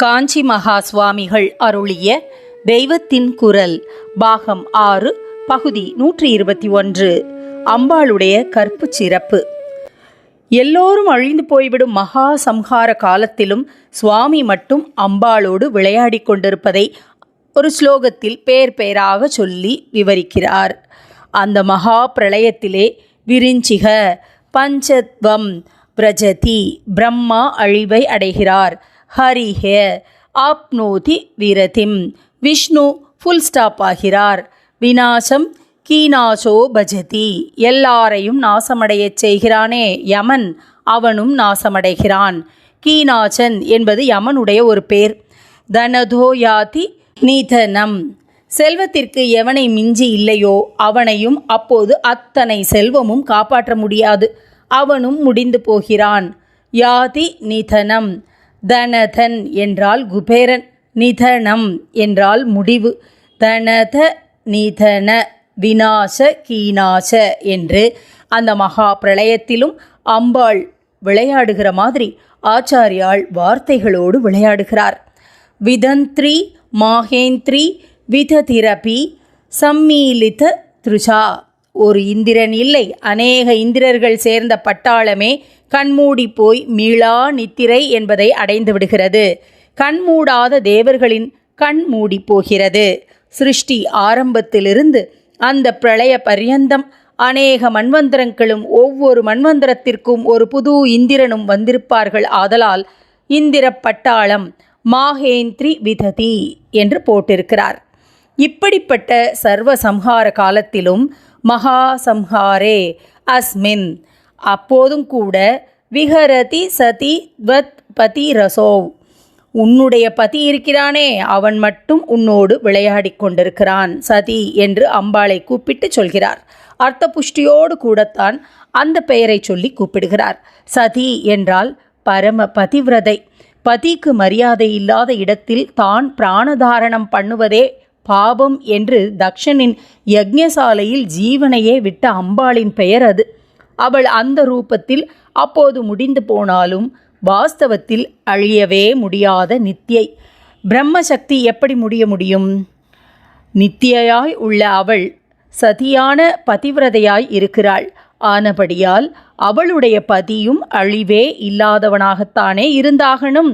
காஞ்சி மகா சுவாமிகள் அருளிய தெய்வத்தின் குரல் பாகம் ஆறு பகுதி நூற்றி இருபத்தி ஒன்று. அம்பாளுடைய கற்பு சிறப்பு. எல்லோரும் அழிந்து போய்விடும் மகா சம்ஹார காலத்திலும் சுவாமி மட்டும் அம்பாளோடு விளையாடி கொண்டிருப்பதை ஒரு ஸ்லோகத்தில் பேர் பெயராக சொல்லி விவரிக்கிறார். அந்த மகா பிரளயத்திலே விரிஞ்சிக பஞ்சத்வம் பிரஜதி பிரம்மா அழிவை அடைகிறார். ஹரிஹ ஆப்னோதி விரதிம். விஷ்ணு ஃபுல் ஸ்டாப் ஆகிறார். விநாசம் கீநாசோ பஜதி. எல்லாரையும் நாசமடையச் செய்கிறானே யமன். அவனும் நாசமடைகிறான். கீநாசன் என்பது யமனுடைய ஒரு பேர். தனதோ யாதி நிதனம். செல்வத்திற்கு எவனை மிஞ்சி இல்லையோ அவனையும் அப்போது அத்தனை செல்வமும் காப்பாற்ற முடியாது. அவனும் முடிந்து போகிறான். யாதி நிதனம். தனதன் என்றால் குபேரன் நிதனம் என்றால் முடிவு. தனத நிதன விநாச கீனாச என்று அந்த மகா பிரளயத்திலும் அம்பாள் விளையாடுகிற மாதிரி ஆச்சாரியாள் வார்த்தைகளோடு விளையாடுகிறார். விதந்திரி மாகேந்திரி விததிரபி சம்மீலித த்ருஷா. ஒரு இந்திரன் இல்லை அநேக இந்திரர்கள் சேர்ந்த பட்டாளமே கண்மூடி போய் மீளா நித்திரை என்பதை அடைந்து விடுகிறது. கண்மூடாத தேவர்களின் கண் மூடி போகிறது. சிருஷ்டி ஆரம்பத்திலிருந்து அந்த பிரளய பர்யந்தம் அநேக மன்வந்தரங்களும் ஒவ்வொரு மன்வந்தரத்திற்கும் ஒரு புது இந்திரனும் வந்திருப்பார்கள் ஆதலால் இந்திர பட்டாளம் மாகேந்திரி விததி என்று போட்டிருக்கிறார். இப்படிப்பட்ட சர்வ சம்ஹார காலத்திலும் மகா சம்ஹாரே அஸ்மின் அப்போதும் கூட விஹரதி சதி வத் பதி ரசோவ். உன்னுடைய பதி இருக்கிறானே அவன் மட்டும் உன்னோடு விளையாடிக் கொண்டிருக்கிறான் சதி என்று அம்பாளை கூப்பிட்டு சொல்கிறார். அர்த்த புஷ்டியோடு கூடத்தான் அந்த பெயரை சொல்லி கூப்பிடுகிறார். சதி என்றால் பரம பதிவிரதை. பதிக்கு மரியாதை இல்லாத இடத்தில் தான் பிராணதாரணம் பண்ணுவதே பாபம் என்று தக்ஷனின் யக்ஞசாலையில் ஜீவனையே விட்ட அம்பாளின் பெயர் அது. அவள் அந்த ரூபத்தில் அப்போது முடிந்து போனாலும் வாஸ்தவத்தில் அழியவே முடியாத நித்தியை. பிரம்மசக்தி எப்படி முடிய முடியும்? நித்தியாய் உள்ள அவள் சதியான பதிவிரதையாய் இருக்கிறாள். ஆனபடியால் அவளுடைய பதியும் அழிவே இல்லாதவனாகத்தானே இருந்தாகணும்.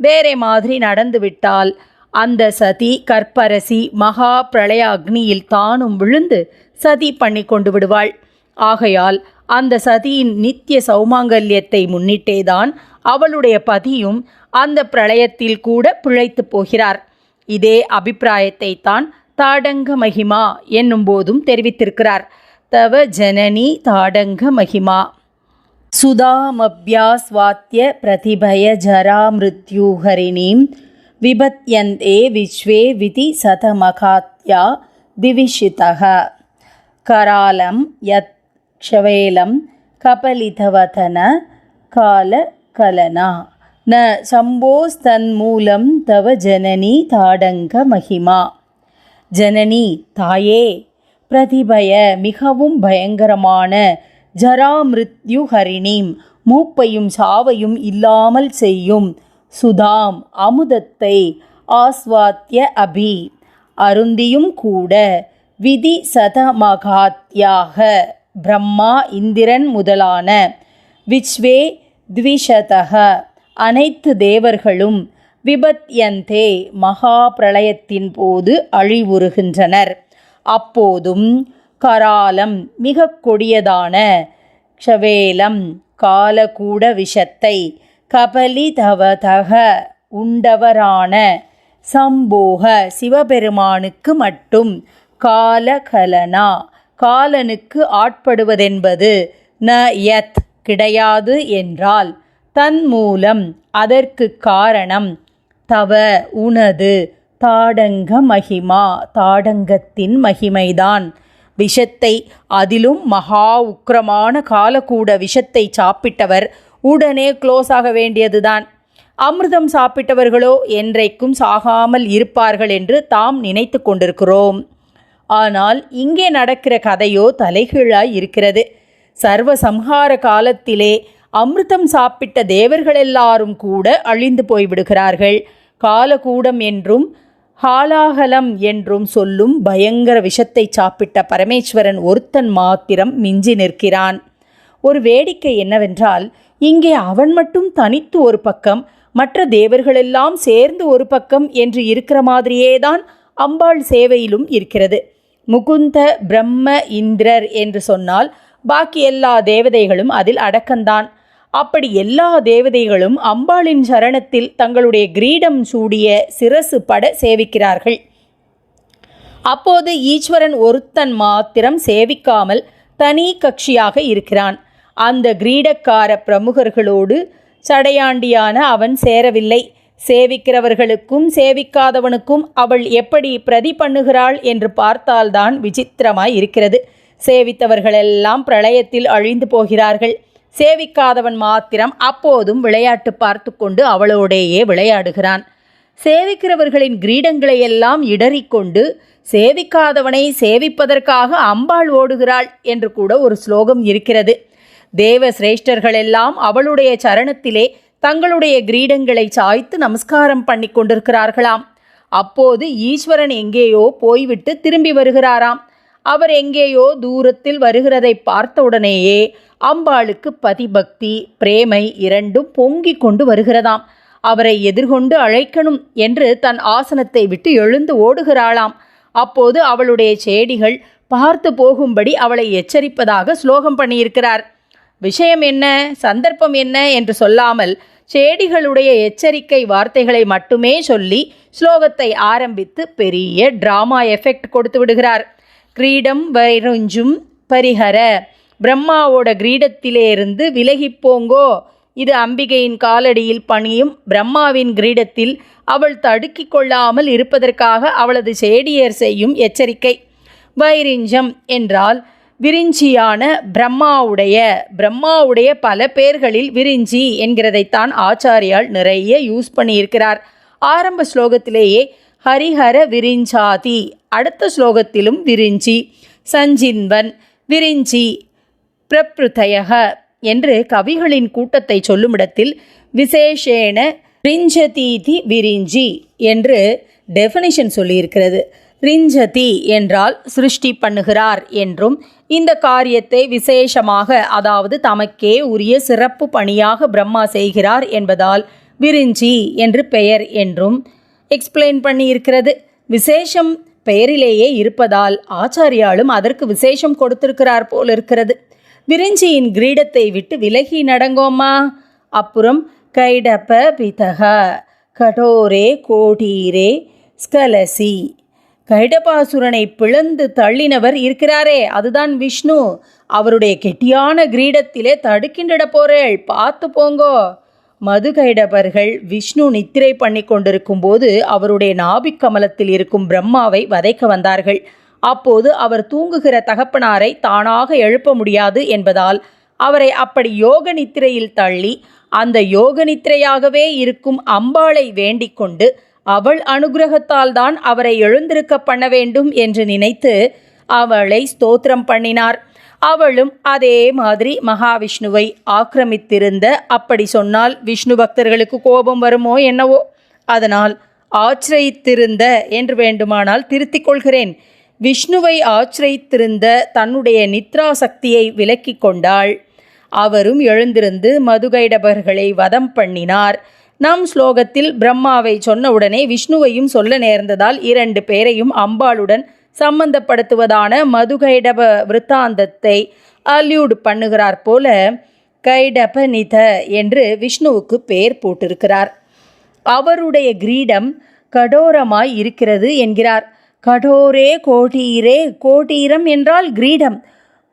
வேறே மாதிரி நடந்துவிட்டால் அந்த சதி கற்பரசி மகா பிரளய அக்னியில் தானும் விழுந்து சதி பண்ணி கொண்டு விடுவாள். ஆகையால் அந்த சதியின் நித்திய சௌமாங்கல்யத்தை முன்னிட்டேதான் அவளுடைய பதியும் அந்த பிரளயத்தில் கூட பிழைத்து போகிறார். இதே அபிப்பிராயத்தை தான் தாடங்க மகிமா என்னும் போதும் தெரிவித்திருக்கிறார். தவ ஜனனி தாடங்க மகிமா. சுதாமபியாஸ்வாத்திய பிரதிபய ஜராமிருத்யூஹரிணீம் விபத்யந்தே விஸ்வே விதி சதமகாத்யா திவிஷிதக கராலம் யத் க்ஷவேலம் கபலிதவதன கால கலனா ந சம்போஸ்தன்மூலம் தவ ஜனனி தாடங்க மகிமா. ஜனனி தாயே பிரதிபய மிகவும் பயங்கரமான ஜரா ஹரிணீம். மூப்பையும் சாவையும் இல்லாமல் செய்யும் சுதாம் அமுதத்தை ஆஸ்வாத்திய அபி. அருந்தியும் கூட விதி சதமகாத்தியாக பிரம்மா இந்திரன் முதலான. விச்வே த்விஷதக. அனைத்து தேவர்களும் விபத்யந்தே மகா பிரளயத்தின் போது அழிவுறுகின்றனர். அப்போதும் கராலம் மிக கொடியதான க்ஷவேலம் காலகூட விஷத்தை கபலிதவதக உண்டவரான சம்போக சிவபெருமானுக்கு மட்டும் காலகலனா காலனுக்கு ஆட்படுவதென்பது ந யத் கிடையாது என்றால் தன் மூலம் அதற்கு காரணம் தவ உனது தாடங்க மகிமா தாடங்கத்தின் மகிமைதான். விஷத்தை அதிலும் மகா உக்கிரமான காலக்கூட விஷத்தை சாப்பிட்டவர் உடனே க்ளோஸ் ஆக வேண்டியதுதான். அமிர்தம் சாப்பிட்டவர்களோ என்றைக்கும் சாகாமல் இருப்பார்கள் என்று தாம் நினைத்து கொண்டிருக்கிறோம். ஆனால் இங்கே நடக்கிற கதையோ தலைகீழாய் இருக்கிறது. சர்வ சம்ஹார காலத்திலே அமிர்தம் சாப்பிட்ட தேவர்களெல்லாரும் கூட அழிந்து போய்விடுகிறார்கள். காலகூடம் என்றும் ஹாலாகலம் என்றும் சொல்லும் பயங்கர விஷத்தை சாப்பிட்ட பரமேஸ்வரன் ஒருத்தன் மாத்திரம் மிஞ்சி நிற்கிறான். ஒரு வேடிக்கை என்னவென்றால் இங்கே அவன் மட்டும் தனித்து ஒரு பக்கம் மற்ற தேவர்களெல்லாம் சேர்ந்து ஒரு பக்கம் என்று இருக்கிற மாதிரியேதான் அம்பாள் சேவையிலும் இருக்கிறது. முகுந்த பிரம்ம இந்திரர் என்று சொன்னால் பாக்கி எல்லா தேவதைகளும் அதில் அடக்கந்தான். அப்படி எல்லா தேவதைகளும் அம்பாளின் சரணத்தில் தங்களுடைய கிரீடம் சூடிய சிரசு பட சேவிக்கிறார்கள். அப்போது ஈஸ்வரன் ஒருத்தன் மாத்திரம் சேவிக்காமல் தனி கட்சியாக இருக்கிறான். அந்த கிரீடக்கார பிரமுகர்களோடு சடையாண்டியான அவன் சேரவில்லை. சேவிக்கிறவர்களுக்கும் சேவிக்காதவனுக்கும் அவள் எப்படி பிரதி பண்ணுகிறாள் என்று பார்த்தால்தான் விசித்திரமாய் இருக்கிறது. சேவித்தவர்களெல்லாம் பிரளயத்தில் அழிந்து போகிறார்கள். சேவிக்காதவன் மாத்திரம் அப்போதும் விளையாட்டு பார்த்து கொண்டு அவளோடேயே விளையாடுகிறான். சேவிக்கிறவர்களின் கிரீடங்களை எல்லாம் இடறிக்கொண்டு சேவிக்காதவனை சேவிப்பதற்காக அம்பாள் ஓடுகிறாள் என்று கூட ஒரு ஸ்லோகம் இருக்கிறது. தேவ சிரேஷ்டர்களெல்லாம் அவளுடைய சரணத்திலே தங்களுடைய கிரீடங்களை சாய்த்து நமஸ்காரம் பண்ணி கொண்டிருக்கிறார்களாம். அப்போது ஈஸ்வரன் எங்கேயோ போய்விட்டு திரும்பி வருகிறாராம். அவர் எங்கேயோ தூரத்தில் வருகிறதை பார்த்தவுடனேயே அம்பாளுக்கு பதிபக்தி பிரேமை இரண்டும் பொங்கிக் கொண்டு வருகிறதாம். அவரை எதிர்கொண்டு அழைக்கணும் என்று தன் ஆசனத்தை விட்டு எழுந்து ஓடுகிறாளாம். அப்போது அவளுடைய செடிகள் பார்த்து போகும்படி அவளை எச்சரிப்பதாக ஸ்லோகம் பண்ணியிருக்கிறார். விஷயம் என்ன? சந்தர்ப்பம் என்ன? என்று சொல்லாமல் செடிகளுடைய எச்சரிக்கை வார்த்தைகளை மட்டுமே சொல்லி ஸ்லோகத்தை ஆரம்பித்து பெரிய டிராமா எஃபெக்ட் கொடுத்து விடுகிறார். கிரீடம் வைரஞ்சும் பரிஹர. பிரம்மாவோட கிரீடத்திலேருந்து விலகிப் போங்கோ. இது அம்பிகையின் காலடியில் பணியும் பிரம்மாவின் கிரீடத்தில் அவள் தடுக்கி கொள்ளாமல் இருப்பதற்காக அவளது செடியர் செய்யும் எச்சரிக்கை. வைரிஞ்சம் என்றால் விரிஞ்சியான பிரம்மாவுடைய பிரம்மாவுடைய பல பேர்களில் விரிஞ்சி என்கிறதைத்தான் ஆச்சாரியால் நிறைய யூஸ் பண்ணியிருக்கிறார். ஆரம்ப ஸ்லோகத்திலேயே ஹரிஹர விரிஞ்சாதி அடுத்த ஸ்லோகத்திலும் விரிஞ்சி சஞ்சின்வன் விரிஞ்சி பிரப்ருதயக என்று கவிகளின் கூட்டத்தை சொல்லுமிடத்தில் விசேஷேன விரிஞ்சதீதி விரிஞ்சி என்று டெஃபினிஷன் சொல்லியிருக்கிறது. ரிஞ்சதி என்றால் சிருஷ்டி பண்ணுகிறார் என்றும் இந்த காரியத்தை விசேஷமாக அதாவது தமக்கே உரிய சிறப்பு பணியாக பிரம்மா செய்கிறார் என்பதால் விரிஞ்சி என்று பெயர் என்றும் எக்ஸ்பிளைன் பண்ணியிருக்கிறது. விசேஷம் பெயரிலேயே இருப்பதால் ஆச்சாரியாலும் அதற்கு விசேஷம் கொடுத்திருக்கிறார் போல் இருக்கிறது. விரிஞ்சியின் கிரீடத்தை விட்டு விலகி நடங்கோமா? அப்புறம் கைடப்ப பிதக கடோரே கோடீரே ஸ்கலசி கைடபாசுரனை பிளந்து தள்ளினவர் இருக்கிறாரே அதுதான் விஷ்ணு. அவருடைய கெட்டியான கிரீடத்திலே தடுக்கின்றட போறேள் பார்த்து போங்கோ. மது கைடபர்கள் விஷ்ணு நித்திரை பண்ணி கொண்டிருக்கும் போது அவருடைய நாபிக் கமலத்தில் இருக்கும் பிரம்மாவை வதைக்க வந்தார்கள். அப்போது அவர் தூங்குகிற தகப்பனாரை தானாக எழுப்ப முடியாது என்பதால் அவரை அப்படி யோக நித்திரையில் தள்ளி அந்த யோக நித்திரையாகவே இருக்கும் அம்பாளை வேண்டிக் கொண்டு அவள் அனுகிரகத்தால் தான் அவரை எழுந்திருக்க பண்ண வேண்டும் என்று நினைத்து அவளை ஸ்தோத்திரம் பண்ணினார். அவளும் அதே மாதிரி மகாவிஷ்ணுவை ஆக்கிரமித்திருந்த அப்படி சொன்னால் விஷ்ணு பக்தர்களுக்கு கோபம் வருமோ என்னவோ? அதனால் ஆச்சிரயித்திருந்த என்று வேண்டுமானால் திருத்திக் கொள்கிறேன். விஷ்ணுவை ஆச்சிரயித்திருந்த தன்னுடைய நித்ரா சக்தியை விலக்கிக் கொண்டாள். அவரும் எழுந்திருந்து மதுகைடபர்களை வதம் பண்ணினார். நம் ஸ்லோகத்தில் பிரம்மாவை சொன்னவுடனே விஷ்ணுவையும் சொல்ல நேர்ந்ததால் இரண்டு பேரையும் அம்பாளுடன் சம்பந்தப்படுத்துவதான மதுகைடப விருத்தாந்தத்தை அல்யூட் பண்ணுகிறார் போல கைடபனித என்று விஷ்ணுவுக்கு பெயர் போட்டிருக்கிறார். அவருடைய கிரீடம் கடோரமாய் இருக்கிறது என்கிறார். கடோரே கோட்டீரே கோட்டீரம் என்றால் கிரீடம்.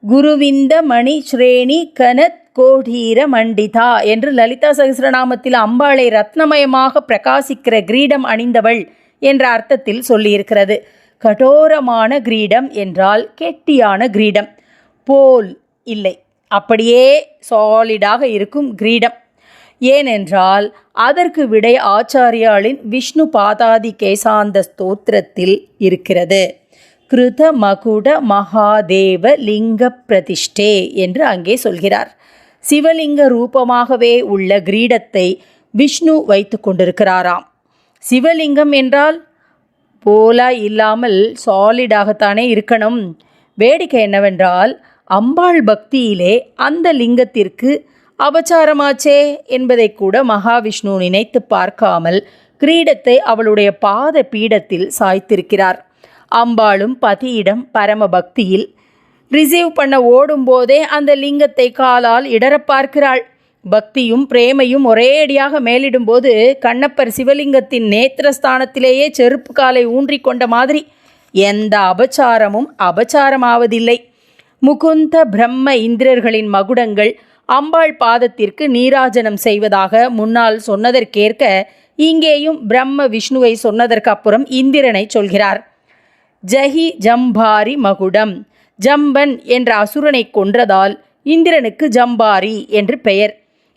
குருவிந்த மணி ஸ்ரேணி கனத் கோடீர மண்டிதா என்று லலிதா சகசிரநாமத்தில் அம்பாளை ரத்னமயமாக பிரகாசிக்கிற கிரீடம் அணிந்தவள் என்ற அர்த்தத்தில் சொல்லியிருக்கிறது. கடோரமான கிரீடம் என்றால் கெட்டியான கிரீடம். போல் இல்லை. அப்படியே சாலிடாக இருக்கும் கிரீடம். ஏனென்றால் அதற்கு விடை ஆச்சாரியாளின் விஷ்ணு பாதாதி கேசாந்த ஸ்தோத்திரத்தில் இருக்கிறது. கிருத மகுட மகாதேவ லிங்க பிரதிஷ்டே என்று அங்கே சொல்கிறார். சிவலிங்க ரூபமாகவே உள்ள கிரீடத்தை விஷ்ணு வைத்து கொண்டிருக்கிறாராம். சிவலிங்கம் என்றால் போலா இல்லாமல் சாலிடாகத்தானே இருக்கணும். வேடிக்கை என்னவென்றால் அம்பாள் பக்தியிலே அந்த லிங்கத்திற்கு அபச்சாரமாச்சே என்பதை கூட மகாவிஷ்ணு நினைத்து பார்க்காமல் கிரீடத்தை அவளுடைய பாத பீடத்தில் சாய்த்திருக்கிறார். அம்பாளும் பதியிடம் பரம பக்தியில் ரிசீவ் பண்ண ஓடும்போதே அந்த லிங்கத்தை காலால் இடற பார்க்கிறாள். பக்தியும் பிரேமையும் ஒரேடியாக மேலிடும்போது கண்ணப்பர் சிவலிங்கத்தின் நேத்திரஸ்தானத்திலேயே செருப்பு காலை ஊன்றிக் கொண்ட மாதிரி எந்த அபச்சாரமும் அபச்சாரமாவதில்லை. முகுந்த பிரம்ம இந்திரர்களின் மகுடங்கள் அம்பாள் பாதத்திற்கு நீராஜனம் செய்வதாக முன்னால் சொன்னதற்கேற்க இங்கேயும் பிரம்ம விஷ்ணுவை சொன்னதற்கு அப்புறம் இந்திரனை சொல்கிறார். ஜஹி ஜம்பாரி மகுடம் ஜம்பன் என்ற அசுரனை கொன்றதால் இந்திரனுக்கு ஜம்பாரி என்று பெயர்.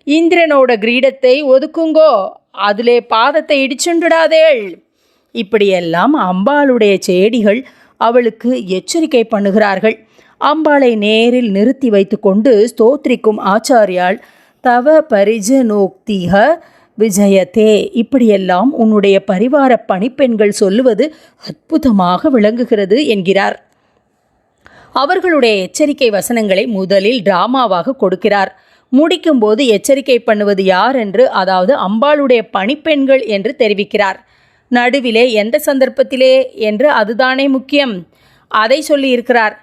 இந்திரனோட கிரீடத்தை ஒதுக்குங்கோ அதிலே பாதத்தை இடிச்சுண்டுடாதேள். இப்படியெல்லாம் அம்பாளுடைய செடிகள் அவளுக்கு எச்சரிக்கை பண்ணுகிறார்கள். அம்பாளை நேரில் நிறுத்தி வைத்துக்கொண்டு ஸ்தோத்திரிக்கும் ஆச்சாரியால் தவ பரிஜனோக்திக விஜயத்தே இப்படியெல்லாம் உன்னுடைய பரிவார பணிப்பெண்கள் சொல்லுவது அற்புதமாக விளங்குகிறது என்கிறார். அவர்களுடைய எச்சரிக்கை வசனங்களை முதலில் டிராமாவாக கொடுக்கிறார். முடிக்கும்போது எச்சரிக்கை பண்ணுவது யார் என்று அதாவது அம்பாளுடைய பணிப்பெண்கள் என்று தெரிவிக்கிறார். நடுவிலே எந்த சந்தர்ப்பத்திலே என்று அதுதானே முக்கியம். அதை சொல்லியிருக்கிறார்.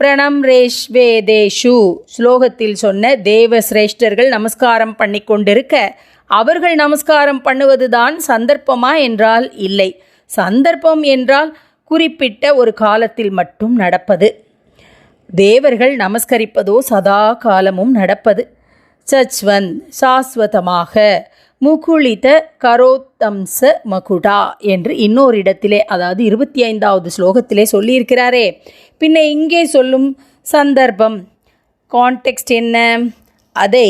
பிரணம் ரேஷ்வேதேஷு ஸ்லோகத்தில் சொன்ன தேவ சிரேஷ்டர்கள் நமஸ்காரம் பண்ணி கொண்டிருக்க அவர்கள் நமஸ்காரம் பண்ணுவதுதான் சந்தர்ப்பமா என்றால் இல்லை. சந்தர்ப்பம் என்றால் குறிப்பிட்ட ஒரு காலத்தில் மட்டும் நடப்பது. தேவர்கள் நமஸ்கரிப்பதோ சதா காலமும் நடப்பது. சச்வன் சாஸ்வதமாக முகுளித கரோத்தம்ச மகுடா என்று இன்னொரு இடத்திலே அதாவது இருபத்தி ஐந்தாவது ஸ்லோகத்திலே சொல்லியிருக்கிறாரே. பின்ன இங்கே சொல்லும் சந்தர்ப்பம் கான்டெக்ஸ்ட் என்ன? அதை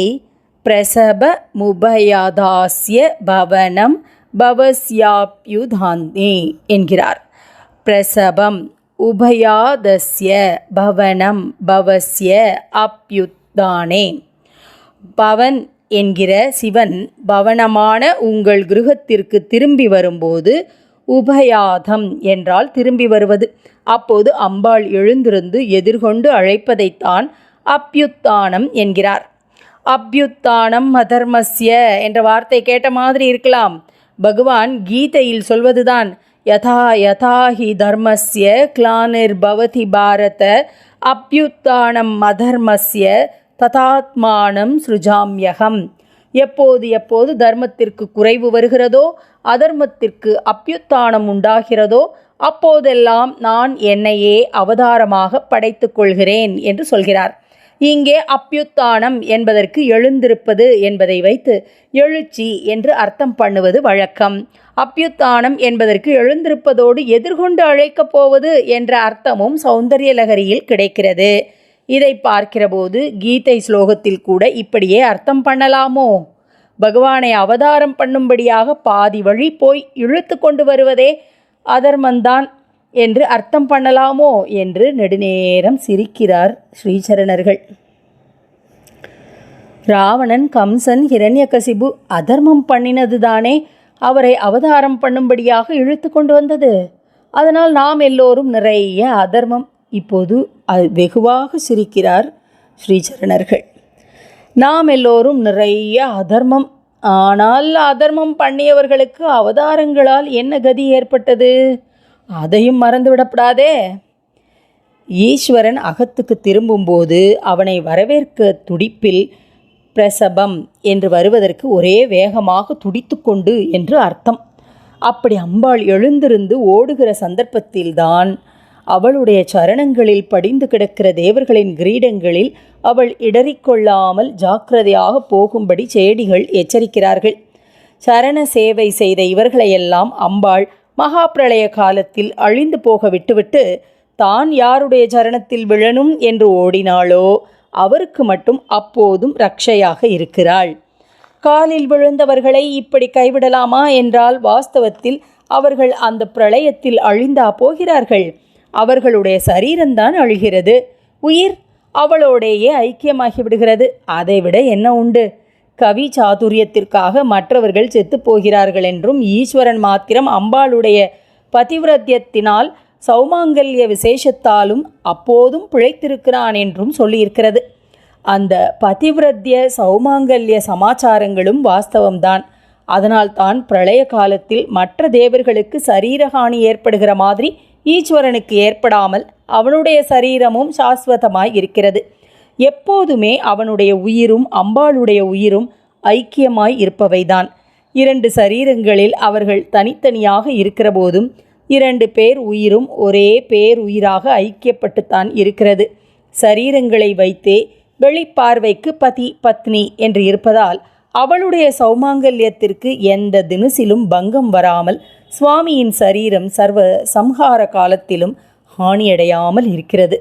பிரசப முபயாதாஸ்ய பவனம் பவஸ்யாப்யுதாந்தே என்கிறார். பிரசபம் உபயாதஸ்ய பவனம் பவஸ்ய அப்யுத்தானே. பவன் என்கிற சிவன் பவனமான உங்கள் கிருகத்திற்கு திரும்பி வரும்போது உபயாதம் என்றால் திரும்பி வருவது. அப்போது அம்பாள் எழுந்திருந்து எதிர்கொண்டு அழைப்பதைத்தான் அப்யுத்தானம் என்கிறார். அப்யுத்தானம் அதர்மஸ்ய என்ற வார்த்தை கேட்ட மாதிரி இருக்கலாம். பகவான் கீதையில் சொல்வதுதான். யதா யதா ஹி தர்மஸ்ய கிளானிர்பவதி பாரத அப்யுத்தானம் அதர்மஸ்ய ததாத்மானம் சுஜாமியகம் எப்போது எப்போது தர்மத்திற்கு குறைவு வருகிறதோ அதர்மத்திற்கு அப்யுத்தானம் உண்டாகிறதோ அப்போதெல்லாம் நான் என்னையே அவதாரமாக படைத்து கொள்கிறேன் என்று சொல்கிறார். இங்கே அப்யுத்தானம் என்பதற்கு எழுந்திருப்பது என்பதை வைத்து எழுச்சி என்று அர்த்தம் பண்ணுவது வழக்கம். அப்யுத்தானம் என்பதற்கு எழுந்திருப்பதோடு எதிர்கொண்டு அழைக்கப் போவது என்ற அர்த்தமும் சௌந்தரிய லகரியில் கிடைக்கிறது. இதை பார்க்கிறபோது கீதை ஸ்லோகத்தில் கூட இப்படியே அர்த்தம் பண்ணலாமோ? பகவானை அவதாரம் பண்ணும்படியாக பாதி வழி போய் இழுத்து கொண்டு வருவதே அதர்மந்தான் என்று அர்த்தம் பண்ணலாமோ? என்று நெடுநேரம் சிரிக்கிறார் ஸ்ரீசரணர்கள். ராவணன் கம்சன் ஹிரண்யகசிபு அதர்மம் பண்ணினதுதானே? அவரை அவதாரம் பண்ணும்படியாக இழுத்து கொண்டு வந்தது. அதனால் நாம் எல்லோரும் நிறைய அதர்மம். இப்போது அது வெகுவாக சிரிக்கிறார் ஸ்ரீசரணர்கள். நாம் எல்லோரும் நிறைய அதர்மம். ஆனால் அதர்மம் பண்ணியவர்களுக்கு அவதாரங்களால் என்ன கதி ஏற்பட்டது? அதையும் மறந்துவிடப்படாதே ஈஸ்வரன் அகத்துக்கு திரும்பும்போது அவனை வரவேற்க துடிப்பில் பிரசபம் என்று வருவதற்கு ஒரே வேகமாக துடித்துக்கொண்டு என்று அர்த்தம். அப்படி அம்பாள் எழுந்திருந்து ஓடுகிற சந்தர்ப்பத்தில்தான் அவளுடைய சரணங்களில் படிந்து கிடக்கிற தேவர்களின் கிரீடங்களில் அவள் இடறிக்கொள்ளாமல் ஜாக்கிரதையாக போகும்படி செடிகள் எச்சரிக்கிறார்கள். சரண சேவை செய்த இவர்களையெல்லாம் அம்பாள் மகா பிரளய காலத்தில் அழிந்து போக விட்டுவிட்டு தான் யாருடைய சரணத்தில் விழணும் என்று ஓடினாளோ? அவருக்கு மட்டும் அப்போதும் ரக்ஷையாக இருக்கிறாள். காலில் விழுந்தவர்களை இப்படி கைவிடலாமா என்றால் வாஸ்தவத்தில் அவர்கள் அந்த பிரளயத்தில் அழிந்தா போகிறார்கள். அவர்களுடைய சரீரம்தான் அழுகிறது. உயிர் அவளோடையே ஐக்கியமாகி விடுகிறது அதைவிட என்ன உண்டு? கவி சாதுரியத்திற்காக மற்றவர்கள் செத்து போகிறார்கள் என்றும் ஈஸ்வரன் மாத்திரம் அம்பாளுடைய பதிவிரத்தியத்தினால் சௌமாங்கல்ய விசேஷத்தாலும் அப்போதும் பிழைத்திருக்கிறான் என்றும் சொல்லியிருக்கிறது. அந்த பதிவிரத்திய சௌமாங்கல்ய சமாச்சாரங்களும் வாஸ்தவம்தான். அதனால்தான் பிரளய காலத்தில் மற்ற தேவர்களுக்கு சரீரஹானி ஏற்படுகிற மாதிரி ஈஸ்வரனுக்கு ஏற்படாமல் அவனுடைய சரீரமும் சாஸ்வதமாய் இருக்கிறது. எப்போதுமே அவனுடைய உயிரும் அம்பாளுடைய உயிரும் ஐக்கியமாய் இருப்பவைதான். இரண்டு சரீரங்களில் அவர்கள் தனித்தனியாக இருக்கிற போதும் இரண்டு பேர் உயிரும் ஒரே பேர் உயிராக ஐக்கியப்பட்டுத்தான் இருக்கிறது. சரீரங்களை வைத்தே வெளிப்பார்வைக்கு பதி பத்னி என்று இருப்பதால் அவளுடைய சௌமாங்கல்யத்திற்கு எந்த தினுசிலும் பங்கம் வராமல் சுவாமியின் சரீரம் சர்வ சம்ஹார காலத்திலும் ஹானியடையாமல் இருக்கிறது.